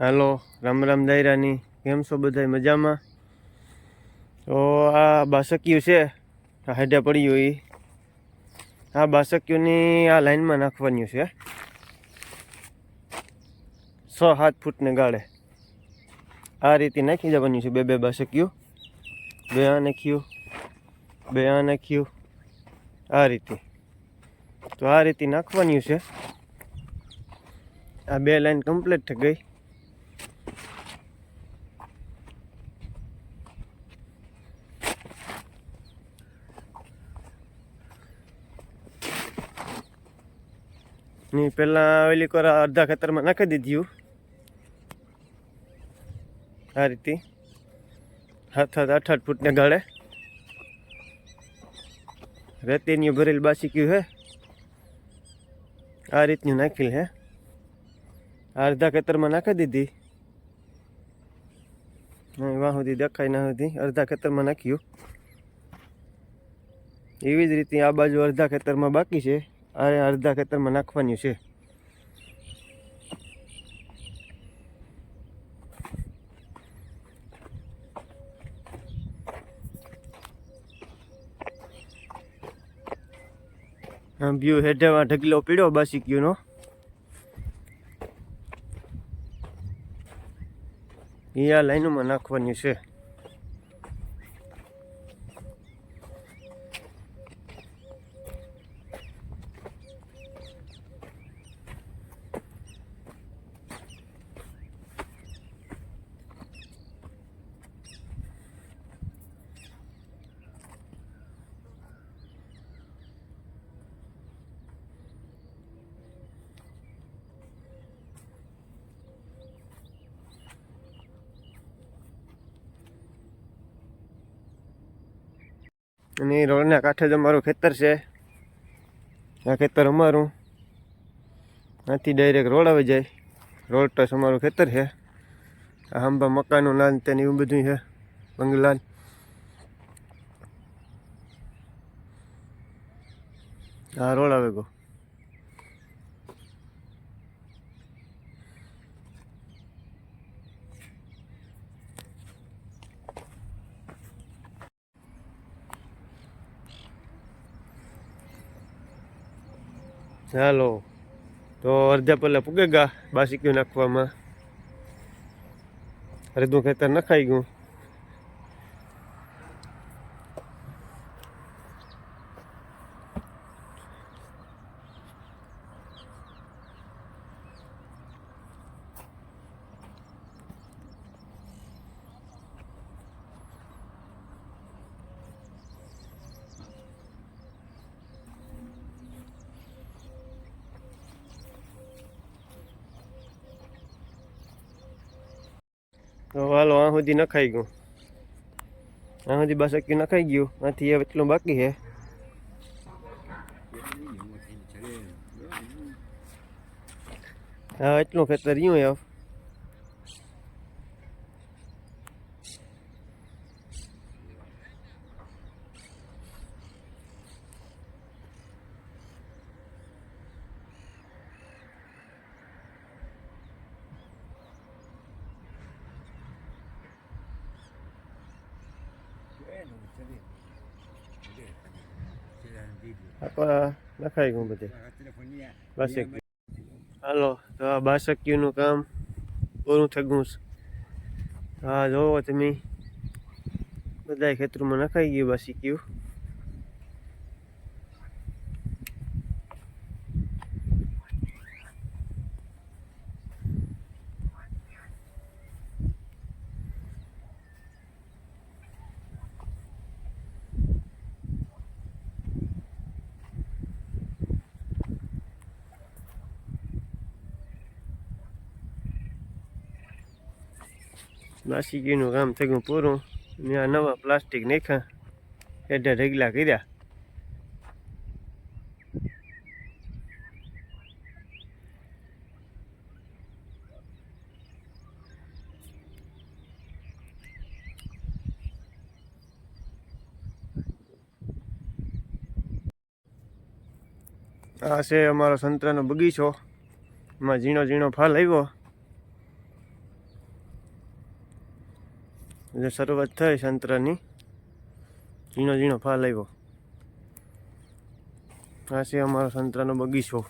હાલો, રામ રામ દાયરાની. કેમ છો બધા મજામાં? તો આ બાસકીયું છે, આ હેડે પડ્યું એ આ બાસકિયુંની આ લાઈનમાં નાખવાની છે છ સાત ફૂટને ગાળે. આ રીતે નાખી જવાની છે બે બે બાસકિયું. બે આ નાખ્યું, બે આ નાખ્યું. આ રીતે. તો આ રીતે નાખવાની છે. આ બે લાઈન કમ્પ્લીટ થઈ ગઈ. ની પહેલાં ઓલી કોર અડધા ખેતરમાં નાખી દીધું આ રીતે. હાથ હાથ આઠ આઠ ફૂટને ગાળે. રેતીની ભરેલ બાસી ગયું હે. આ રીતનું નાખેલ હે. અડધા ખેતરમાં નાખી દીધી. વાહ સુધી દેખાય ના સુધી અડધા ખેતરમાં નાખ્યું. એવી જ રીતે આ બાજુ અડધા ખેતરમાં બાકી છે. આ અડધા ખેતરમાં નાખવાની છે. વ્યૂ હેઠેમાં ઢગલો પીડ્યો બાસી ગયો એ આ લાઈનોમાં નાખવાની છે. અને એ રોડના કાંઠે જ અમારું ખેતર છે. આ ખેતર અમારું. ત્યાંથી ડાયરેક્ટ રોડ આવી જાય. રોડ ટચ અમારું ખેતર છે. આ આંબા, મકાનું નાન તેને એવું બધું છે. બંગલા હા રોડ આવે ગો. ચાલો તો અડધા પહેલાં પૂગે ગા બાસીક્યું નાખવામાં? અડધું ખેતર નખાઈ ગયું. તો હાલો, આ સુધી નખાઈ ગયું. આ સુધી બસ બાસક્યું નખાઈ ગયું. આથી હવે એટલું બાકી છે. હા, એટલું ખેતર રહ્યું હવે આપા નખાઈ ગયું બધે. બાસક્યું. હાલો, તો આ બાસક્યુંનું કામ પૂરું છે. હા, જોવો તમે. બધા ખેતરોમાં નખાઈ ગયું બાસક્યુંનું કામ થઈ ગયું પૂરું. ને આ નવા પ્લાસ્ટિક નાખ્યા. એટલે ઢગલા કર્યા. આ છે અમારો સંતરાનો બગીચો. એમાં ઝીણો ઝીણો ફાલ આવ્યો. જે શરૂઆત થઈ સંતરાની. ઝીણો ઝીણો ફાલ આવ્યો. આ છે અમારો સંતરાનો બગીચો.